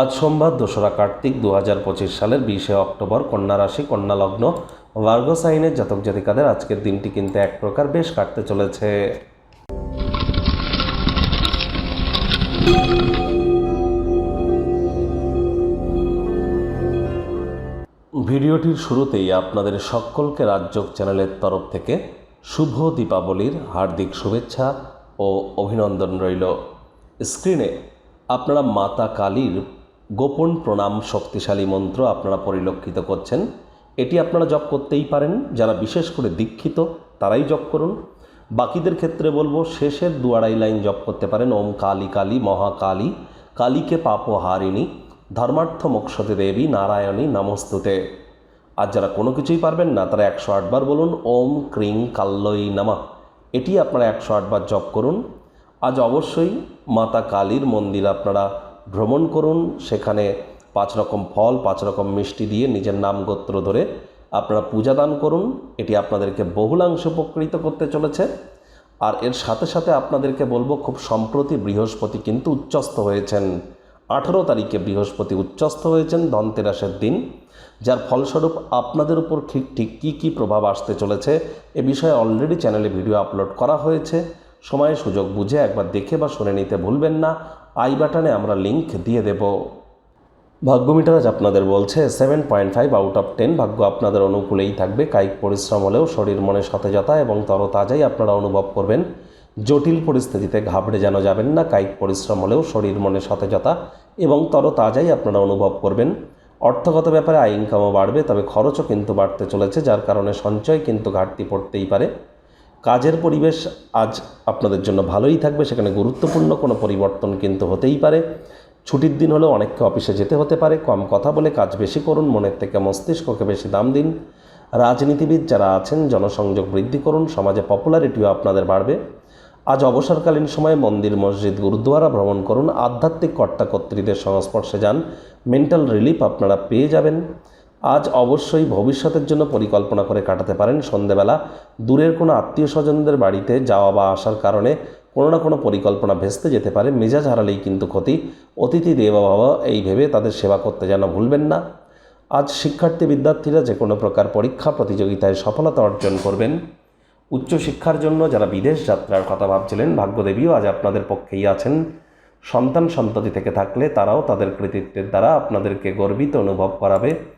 আজ সোমবার দোসরা কার্তিক দু হাজার পঁচিশ সালের বিশে অক্টোবর কন্যা রাশি, কন্যা লগ্ন। ভার্গ সাইনের জাতক জাতিকাদের আজকের দিনটি কিন্তু এক প্রকার বেশ কাটতে চলেছে। ভিডিওটির শুরুতেই আপনাদের সকলকে রাজযোগ চ্যানেলের তরফ থেকে শুভ দীপাবলির হার্দিক শুভেচ্ছা ও অভিনন্দন রইল। স্ক্রিনে আপনারা মাতা কালীর গোপন প্রণাম শক্তিশালী মন্ত্র আপনারা পরিলক্ষিত করছেন। এটি আপনারা জপ করতেই পারেন। যারা বিশেষ করে দীক্ষিত, তারাই জপ করুন। বাকিদের ক্ষেত্রে বলব, শেষের দু আড়াই লাইন জপ করতে পারেন। ওম কালী কালী মহাকালী কালীকে পাপহারিণী, ধর্মার্থ মোক্ষতে দেবী, নারায়ণী, নমস্তুতে। আর যারা কোনো কিছুই পারবেন না, তারা একশো আটবার বলুন, ওম ক্রিং কাল্লই নামা। এটি আপনারা একশো আটবার জপ করুন। আজ অবশ্যই মাতা কালীর মন্দির আপনারা ভ্রমণ করুন, সেখানে পাঁচ রকম ফল, পাঁচ রকম মিষ্টি দিয়ে নিজের নাম গোত্র ধরে আপনারা পূজা দান করুন। এটি আপনাদেরকে বহুলাংশ উপকৃত করতে চলেছে। আর এর সাথে সাথে আপনাদেরকে বলব, খুব সম্প্রতি বৃহস্পতি কিন্তু উচ্চস্থ হয়েছেন। আঠেরো তারিখে বৃহস্পতি উচ্চস্থ হয়েছেন ধনতেরাসের দিন, যার ফলস্বরূপ আপনাদের উপর ঠিক ঠিক কী কী প্রভাব আসতে চলেছে এ বিষয়ে অলরেডি চ্যানেলে ভিডিও আপলোড করা হয়েছে। সময় সুযোগ বুঝে একবার দেখে বা শুনে নিতে ভুলবেন না। আই বাটনে আমরা লিংক দিয়ে দেব। ভাগ্যমিটার আজ আপনাদের বলছে seven point five out of ten ভাগ্য আপনাদের অনুকূলেই থাকবে। কায়িক পরিশ্রম হলেও শরীর মনে সতেজতা এবং তরতাজাই আপনারা অনুভব করবেন। জটিল পরিস্থিতিতে ঘাবড়ে যেন যাবেন না, কায়িক পরিশ্রম হলেও শরীর মনে সতেজতা এবং তরতাজাই আপনারা অনুভব করবেন। অর্থগত ব্যাপারে আয় ইনকামও বাড়বে, তবে খরচও কিন্তু বাড়তে চলেছে, যার কারণে সঞ্চয় কিন্তু ঘাটতি পড়তেই পারে। কাজের পরিবেশ আজ আপনাদের জন্য ভালোই থাকবে, সেখানে গুরুত্বপূর্ণ কোনো পরিবর্তন কিন্তু হতেই পারে। ছুটির দিন হলেও অনেককে অফিসে যেতে হতে পারে। কম কথা বলে কাজ বেশি করুন, মনের থেকে মস্তিষ্ককে বেশি দাম দিন। রাজনীতিবিদ যারা আছেন, জনসংযোগ বৃদ্ধি করুন, সমাজে পপুলারিটিও আপনাদের বাড়বে। আজ অবসরকালীন সময়ে মন্দির, মসজিদ গুরুদ্বারা ভ্রমণ করুন। আধ্যাত্মিক কর্তাকর্ত্রীদের সংস্পর্শে যান। মেন্টাল রিলিফ আপনারা পেয়ে যাবেন। আজ অবশ্যই ভবিষ্যতের জন্য পরিকল্পনা করে কাটাতে পারেন সন্ধেবেলা। দূরের কোনো আত্মীয় স্বজনদের বাড়িতে যাওয়া বা আসার কারণে কোনো না কোনো পরিকল্পনা ভেস্তে যেতে পারে। মেজাজ হারালেই কিন্তু ক্ষতি। অতিথি দেবা বাবা এই ভেবে তাদের সেবা করতে যেন ভুলবেন না। আজ শিক্ষার্থী বিদ্যার্থীরা যে কোনো প্রকার পরীক্ষা প্রতিযোগিতায় সফলতা অর্জন করবেন। উচ্চশিক্ষার জন্য যারা বিদেশ যাত্রার কথা ভাবছিলেন, ভাগ্যদেবীও আজ আপনাদের পক্ষেই আছেন। সন্তান সন্ততি থেকে থাকলে তারাও তাদের কৃতিত্বের দ্বারা আপনাদেরকে গর্বিত অনুভব করাবে।